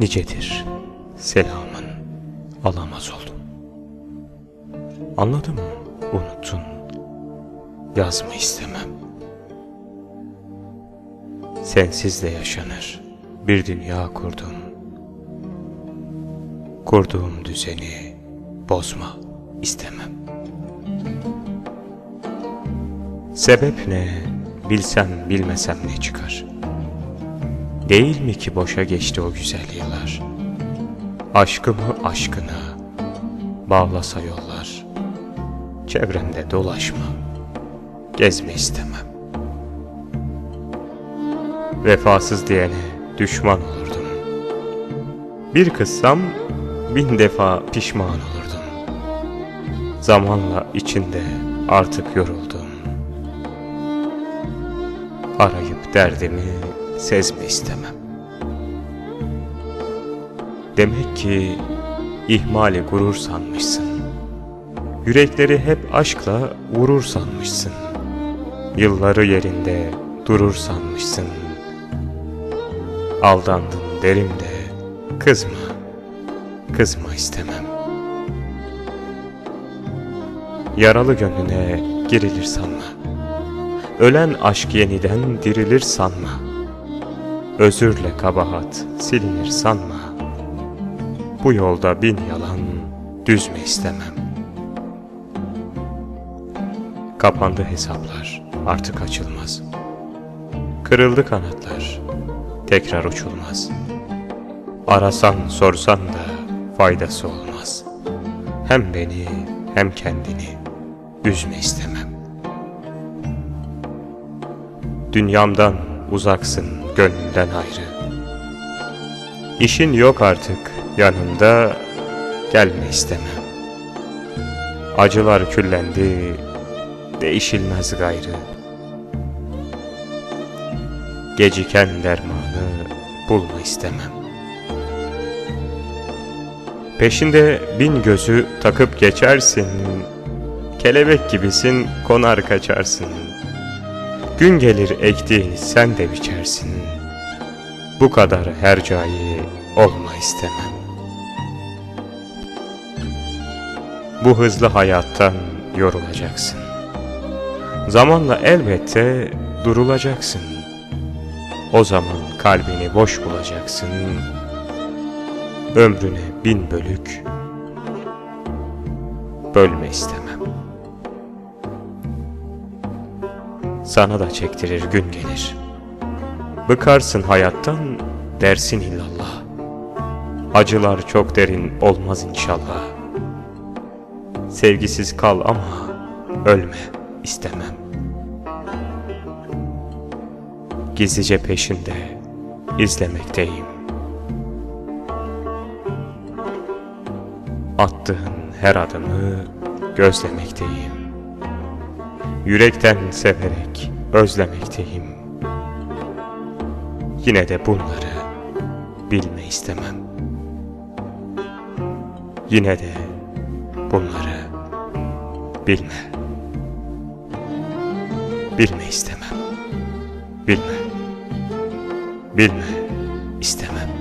Nicedir selamın alamaz oldum. Anladım unuttun yazma istemem. Sensiz de yaşanır bir dünya kurdum. Kurduğum düzeni bozma istemem. Sebep ne bilsem bilmesem ne çıkar. Değil mi ki boşa geçti o güzel yıllar? Aşkımı aşkına bağlasa yollar. Çevremde dolaşma, gezme istemem. Vefasız diyene düşman olurdum. Bir kızsam bin defa pişman olurdum. Zamanla içinde artık yoruldum. Arayıp derdimi sezme istemem. Demek ki ihmali gurur sanmışsın. Yürekleri hep aşkla vurur sanmışsın. Yılları yerinde durur sanmışsın. Aldandın derim de kızma, kızma istemem. Yaralı gönlüne girilir sanma. Ölen aşk yeniden dirilir sanma. Özürle kabahat silinir sanma. Bu yolda bin yalan düzme istemem. Kapandı hesaplar artık açılmaz. Kırıldı kanatlar tekrar uçulmaz. Arasan sorsan da faydası olmaz. Hem beni hem kendini üzme istemem. Dünyamdan uzaksın gönlümden ayrı. İşin yok artık yanımda gelme istemem. Acılar küllendi değişilmez gayrı. Geciken dermanı bulma istemem. Peşinde bin gözü takıp geçersin. Kelebek gibisin konar kaçarsın. Gün gelir ektiğini sen de biçersin. Bu kadar hercai olma istemem. Bu hızlı hayattan yorulacaksın. Zamanla elbette durulacaksın. O zaman kalbini boş bulacaksın. Ömrüne bin bölük bölme istemem. Sana da çektirir gün gelir. Bıkarsın hayattan dersin illallah. Acılar çok derin olmaz inşallah. Sevgisiz kal ama ölme istemem. Gizlice peşinde izlemekteyim. Attığın her adımı gözlemekteyim. Yürekten severek özlemekteyim. Yine de bunları bilme istemem. Yine de bunları bilme. Bilme istemem. Bilme. Bilme istemem.